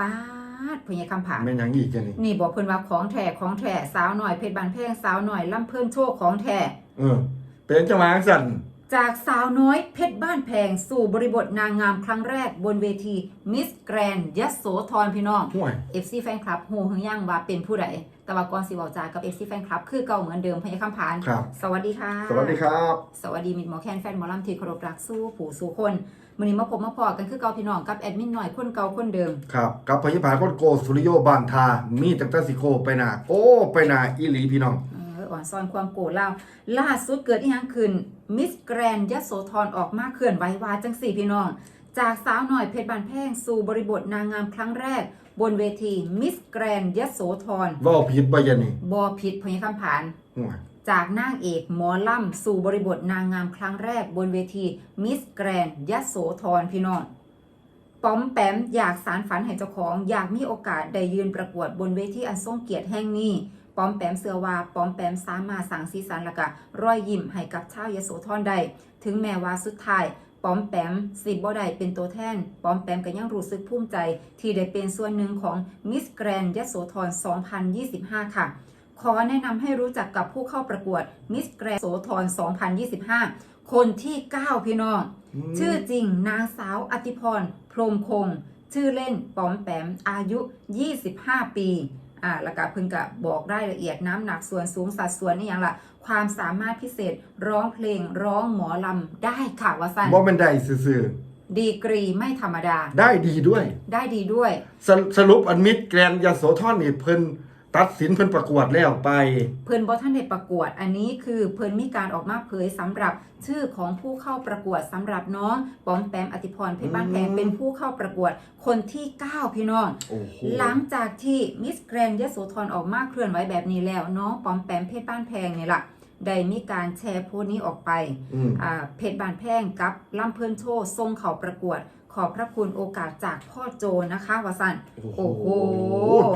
ป้าดพญาคำผานแม่นหยังอีกจ้ะนี่นี่บอกเพิ่นว่าของแท้ของแท้สาวหน่อยเพชรบานแพงสาวหน่อยล่ำเพิ่นโชคของแท้เออ เป็นจังหวะสั่นจากสาวน้อยเพชรบ้านแพงสู่บริบทนางงามครั้งแรกบนเวทีมิสแกรนยโสธรพี่น้อง ห่วย FC แฟนคลับฮู้หึงยังว่าเป็นผู้ใดแต่ว่าก่อนสิเว้าจากับ FC แฟนคลับคือเก่าเหมือนเดิมพญาคำผาน ครับ สวัสดีค่ะ สวัสดีครับ สวัสดีมิตรหมอแคนแฟนหมอลำที่เคารพรักสู้ผู้สู้คน มื้อนี้มาพบมาพอกันคือเก่าพี่น้องกับแอดมินหน่อยคนเก่าคนเดิม ครับกับพยาบาลคนโกสุริโยบานทา มีตั้งแต่สิโคไปหนาโอ้ไปหนาอีหลีพี่น้อง เอออ่อนซอนความโกรธเล่าล่าสุดเกิดอีหยังขึ้นมิสแกรนยโสธรออกมาเคลื่อนไหววาจังสี่พี่น้อง จากสาวหน่อยเพชรบานแพงสู่บริบทนางงามครั้งแรก บนเวทีมิสแกรนยโสธรเว่าผิดบ่ยันนี่บอผิดพญาคำผานห่วย จากนางเอกหมอล่ำสู่บริบทนางงามครั้งแรกบนเวทีมิสแกรนยโสธรพี่น้องป้อมแปมอยากสารฝันให้เจ้าของอยากมีโอกาสได้ยืนประกวดบนเวทีอันทรงเกียรติแห่งนี้ป้อมแปมเสือว่าป้อมแปมสามารถสั่งสีสันละก็รอยยิ้มให้กับชาวยโสธรได้ถึงแม้ว่าสุดท้ายป้อมแปมสิบ่ได้เป็นตัวแทนป้อมแปมก็ยังรู้สึกภูมิใจ ที่ได้เป็นส่วนหนึ่งของมิสแกรนยโสธร 2025 ค่ะ ขอแนะนำให้รู้จักกับผู้เข้าประกวดมิสแกรนโสธร 2025 คนที่ 9 พี่น้องมชื่อจริงนางสาวอติพร พรหมคง ชื่อเล่นปอมแปม อายุ 25 ปีอ่าแล้วก็เพิ่งกะบอกรายละเอียดน้ำหนักส่วนสูงสัดส่วนนี่อย่างละความสามารถพิเศษร้องเพลงร้องหมอลำได้ค่ะว่าสันบ่เป็นได้ซื่อดีกรีไม่ธรรมดา ๆได้ดีด้วย ได้ดีด้วย สรสรุปอันมิดแกรนด์ยโสธรนี่เพิ่น ตัดสินเพิ่นประกวดแล้วไป เพิ่นบอท่านได้ประกวดอันนี้คือเพิ่นมีการออกมาเผยสำหรับชื่อของผู้เข้าประกวดสำหรับน้องปอมแปมอติพรเพชรบ้านแพงอืมเป็นผู้เข้าประกวดคนที่ 9 พี่น้อง โอ้โหหลังจากที่มิสแกรนยโสธรออกมาเคลื่อนไหวแบบนี้แล้ว น้องปอมแปมเพชรบ้านแพงเนี่ยล่ะได้มีการแชร์โพสต์นี้ออกไปอืม อ่าเพชรบ้านแพงกับล่ำเพิ่นโชว์ทรงเขาประกวด ขอบพระคุณโอกาสจากพ่อโจนะคะวสันโอ้โหโอ้โห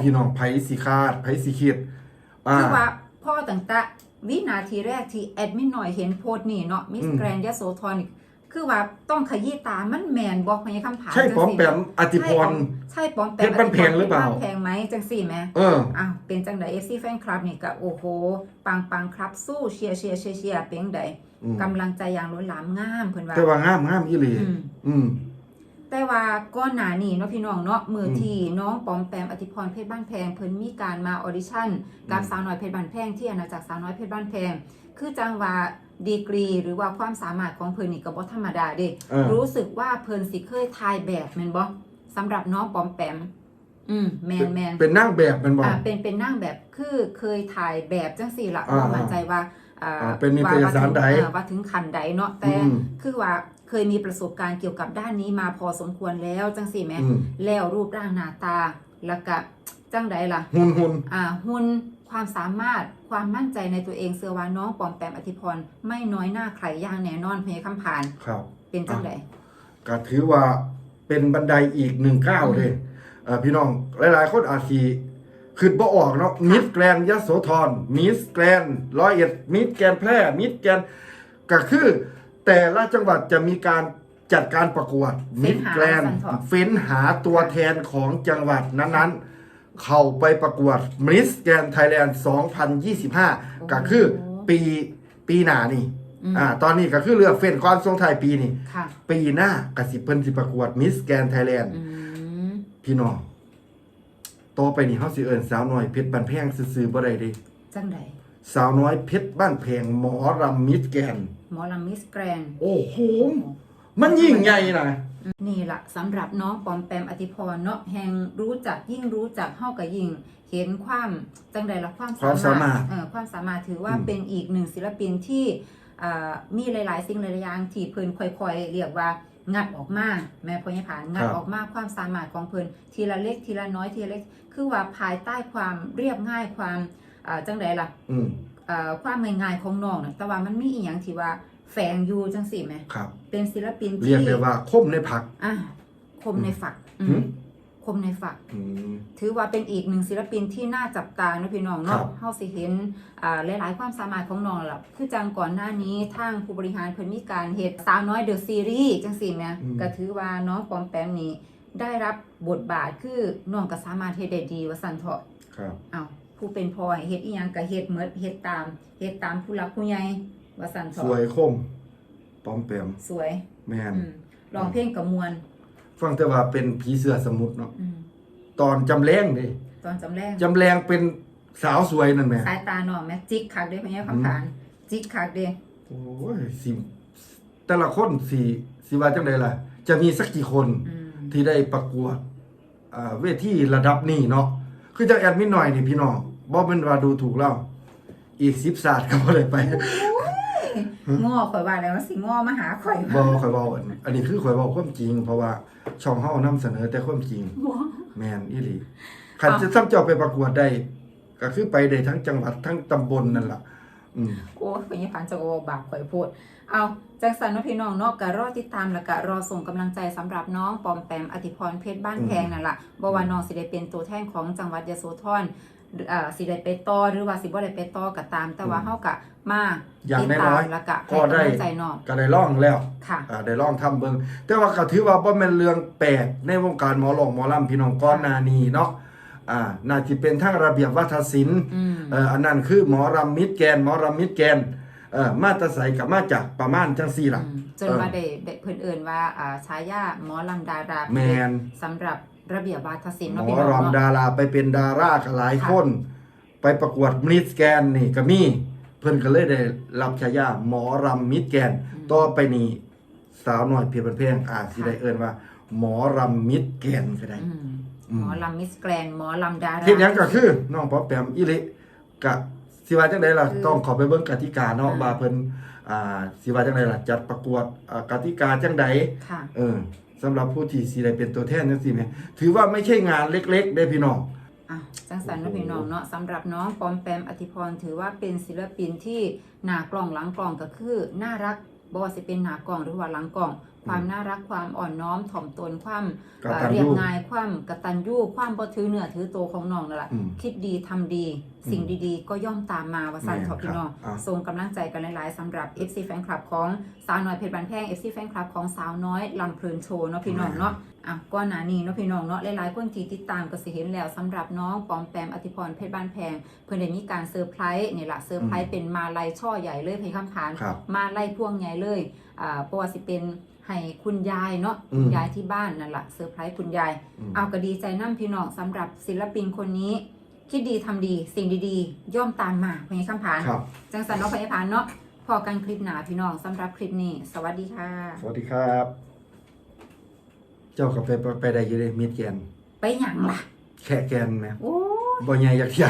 พี่น้องไผสิคาดไผสิคิดอ่าคือว่าพ่อต่างตะวินาทีแรกที่แอดมินหน่อยเห็นโพสต์นี่เนาะมิสอืมแกรนยโสธรนี่คือว่าต้องขยี้ตามันแมนบอกพยาคำถามใช่จังป้อมสิแปมอติพรใช่ปอมแปมเพชรบ้านแพงหรือเปล่าพชบ้นแพงไหมจังสี่ไหมเอออ้าวเป็นจังไดเอฟซีแฟนคลับนี่ก็โอ้โห ปังปังครับสู้เชียร์เชียร์เชียร์เชียร์เป็นจังไดอืมกำลังใจอย่างล้นหลามงามเพิ่นว่าแต่ว่างามงามอีหลีอืมอืม แต่ว่าก้อนหนานี่เนาะพี่น้องเนาะมืออมที่น้องปอมแปมอธิพรเพชรบ้านแพงเพิ่นมีการมาออดิชั่นกับอืมสาวน้อยเพชรบ้านแพงที่อาณาจักรสาวน้อยเพชรบ้านแพงคือจังว่าดีกรีหรือว่าความสามารถของเพิ่นนี่ก็บ่ธรรมดาเด้เออรู้สึกว่าเพิ่นสิเคยถ่ายแบบแม่นบ่สำหรับน้องปอมแปมอืมแมนแมนเป็นนางแบบแมันบอกอ่าเป็นเป็นนั่งแบบคือเคยถ่ายแบบจังสี่ละอ่าบ่มั่นใจว่าอ่าอ่าเป็นนิตยสารใดว่ถึงอ่ว่าถึงขันใดเนาะแต่อืมคือว่า เคยมีประสบการณ์เกี่ยวกับด้านนี้มาพอสมควรแล้วจังสี่แหมอืม แล้วรูปร่างหน้าตาแล้วก็จังใดล่ะ หุ่นหุ่น อ่าหุ่นความสามารถความมั่นใจในตัวเองเสือว่าน้องปอมแปมอธิพรไม่น้อยหน้าใครอย่างแน่นอนเพยคำผ่านครับ เป็นจังใดก็ถือว่าเป็นบันไดอีกหนึ่งก้าวเลยเอ่อพี่น้องหลายๆ คนอาจสีคือบ่ออกเนาะมิสแกรนยโสธรมิสแกรนร้อยเอ็ดมิสแกรนแพร่มิสแกรนก็คือ แต่ละจังหวัดจะมีการจัดการประกวดมิสแกรนเฟ้นหาตัวแทนของจังหวัดนั้นๆ เข้าไปประกวดมิสแกรนไทยแลนด์ 2025 ก็คือปีปีหน้านี่อืมอ่าตอนนี้ก็คือเลือกเฟ้นก่อนทรงไทายปีนี่ค่ะปีหน้ากสิเพิ่นสิประกวดมิสแกนไทยแลนด์อืมพี่น้องต่อไปนี่เฮาสิเอิ้นสาวน้อยเพชรบ้านแพงซื่อๆบ่ได้เด้จังใด สาวน้อยเพชรบ้านแพงหมอรำมิสแกนหมอลำมิสแกรนโอ้โห มันยิ่งใหญ่นะนี่ละสำหรับน้องปอมแปมอธิพรเนาะแหงรู้จักยิ่งรู้จักเฮากับยิ่ง เห็นความจังใดละความความสามารถเออความสามารถถือว่าอืมเป็นอีกหนึ่งศิลปินที่อ่ามีหลาย ๆ สิ่งหลายๆอย่างที่เพิ่นค่อยๆเรียกว่างัดออกมาแม่พญผานงัดออกมาความสามารถของเพิ่นทีละเล็กทีละน้อยทีละเล็ก คือว่าภายใต้ความเรียบง่ายความ อ่าจังใดล่ะอืมเอ่อความง่ายๆของน้องน่ะแต่ว่ามันมีอีหยังที่ว่าแฝงอยู่จังสี่ไหมครับ เป็นศิลปินเรียกที่ได้ว่าคมในผัก อะคมในฝักอืมหืม คมในฝัก อืม ถือว่าเป็นอีกหนึ่งศิลปินที่น่าจับตาเนาะพี่น้องครัเนาะบเฮาสิเห็นอ่าหลาย ๆ ความสามารถของน้องล่ะคือจังก่อนหน้านี้ทางผู้บริหารเพิ่นมีการเฮ็ดสาวน้อยเดอะซีรีส์จังซี่แหมก็ถือว่าน้องปอมแปมนี่ได้รับบทบาทคือน้องก็สามารถเฮ็ดได้ดีว่าซั่นเถาะครับ เอา ผู้เป็นพ่อให้เฮ็ดอีหยังก็เฮ็ดเหมือนเฮ็ดตามเฮ็ดตามผู้หลักผู้ใหญ่ว่าซั่นสเถาะวยคมปอมแปมสวยแม่นอืมร้องเพลงก็ม่วนฟังแต่ว่าเป็นผีเสื้อสมุทรเนาะอืมตอนจำแรงเด้ตอนจำแรงจำแรงเป็นสาวสวยนั่นแหมสายตาน้องแม่จิกคักเด้พ่อใหญ่คำผานจิกคักเด้โอ้ยสิแต่ละคนสิสิว่าจังไดล่ะ จะมีสักกี่คนอืมที่ได้ประกวดอ่าเวทีระดับนี้เนาะ คือจังแอดมินหน่อยนี่พี่น้องบ่แม่นว่าดูถูกเราอีก10ศาสตร์ก็บ่ได้ไปง้อข่อยว่าแล้วมันสิง้อมาหาข่อยบ่ข่อยเว้าอันอันนี้คือข่อยเว้าความจริง เพราะว่าช่องเฮานำเสนอแต่ความจริงแม่นอีหลีคันจะซ้ำเจ้าไปประกวดได้ก็คือไปได้ทั้งจังหวัดทั้งตำบลนั่นล่ะ อืมโอ้ยพ่อใหญ่ผานจะโอบาปข่อยพูด เอาจังสันเนาะพี่น้องเนาะก็รอติดตามแล้วก็รอส่งกำลังใจสำหรับน้องปอมแปมอธิพรเพชรบ้านแพงนั่นล่ะบ่ว่าน้องสิได้เป็นตัวแทนของจังหวัดยโสธรหรืออ่าสิได้ไปต่อหรือว่าสิบ่ได้ไปต่อก็ตาม แต่ว่าอืมเฮาก็มาอย่างติดน้ตาอมยแล้วก็ก็ได้ให้กำลังใจน้องก็ได้ร้องแล้วค่ะ อ่าได้ลองทำเบิ่งแต่ว่าก็ถือว่าบ่แม่นเรื่องแปลกในวงการหมอหลอกหมอลำพี่น้องก้อนหนานี้เนาะ อ่าน่าจะเป็นทั้งระเบียบวัฒนศิลป์อืมเอ่ออันนั้นคือหมอรำมิตรแกน หมอรำมิตรแกนเอ่อมาแตรใสกับมาจากประมาณจังซี่ล่ะอืมจนว่าได้ได้เพิ่นเอิ้นว่าอ่าฉายาหมอลำดาราแมนสำหรับระเบียบวาทศิลป์หมเนาะอพี่น้องรำเนาะดาราไปเป็นดารากับหลายคน ไปประกวดมิตรแกนนี่ก็มีเพิ่นก็เลยได้รับฉายาหมอรำมิตรแกนต่อไปนี้สาวน้อยเพียรบันเพงอาจสิได้เอิ้นว่า หมอรำมิตรแกนก็ได้อืมอืม หมอลำมิสแกรนด์หมอลำดาราเฮ็ดหยังก็คือน้องป๊อปแปมอีหลิกะสิว่าจังไดล่ะคือต้องเขอไปเบิ่งกติกาเนาะอ่า ว่าเพิ่นอ่าสิว่าจังไดล่ะจัดประกวดอ่ากติกาจังไดค่ะ เออสำหรับผู้ที่สิได้เป็นตัวแทนจังซี่แหมถือว่าไม่ใช่งานเล็กๆเด้พี่น้อง อะจังสันเนาะพี่น้องเนาะสำหรับน้องปอมแปมอธิพรถือว่าเป็นศิลปินที่หน้ากล่องหลังกล่องก็คือ น่ารักบ่ว่าสิเป็นหน้ากล่องหรือว่าหลังกล่อง ความน่ารักความอ่อนน้อมถ่อมตนความกตัญญูเอ่อเรียบง่ายความกตัญญูความบ่ถือเนื้อถือโตวของน้องนั่นแหละอืมคิดดีทำดี สิ่งดีๆ ก็ย่อมตามมาว่าซั่นแม่นเถอะพี่น้องครับอะส่งกำลังใจกันหลายๆสำหรับ FC แฟนคลับของสาวน้อยเพชรบันแพง FC แฟนคลับของสาวน้อยลำเพลินโชว์เนาะพี่น้องเนาะอะก้อนหนานี้เนาะพี่น้องเนาะหลายๆคนที่ติดตามก็สิเห็นแล้วสำหรับน้องปอมแปมอธิพรเพชรบ้านแพง เพิ่นได้มีการเซอร์ไพรส์นี่ล่ะเซอร์ไพรส์เป็นมาลัยช่อใหญ่เลยเพี่คำผานครับมาลัยพ่วงใหญ่เลยอ่าเพราะว่าสิเป็น ให้คุณยายเนาะอืมคุณยายที่บ้านนั่นล่ะเซอร์ไพรส์คุณยาย อืม เอาก็ดีใจน้ำพี่น้องสำหรับศิลปินคนนี้ คิดดีทำดีสิ่งดีๆ ย่อมตามมาเพี่คำผานครับ จังสันเนาะพี่คำผานเนาะพอกันคลิปหนาพี่น้องสำหรับคลิปนี้ สวัสดีค่ะ สวัสดีครับ เจ้าก็ไปไปได้อยู่เด้มิตรแกน ไปหยังล่ะ แค่แกนแหมโอ้ บ่ใหญ่ยักเที่ย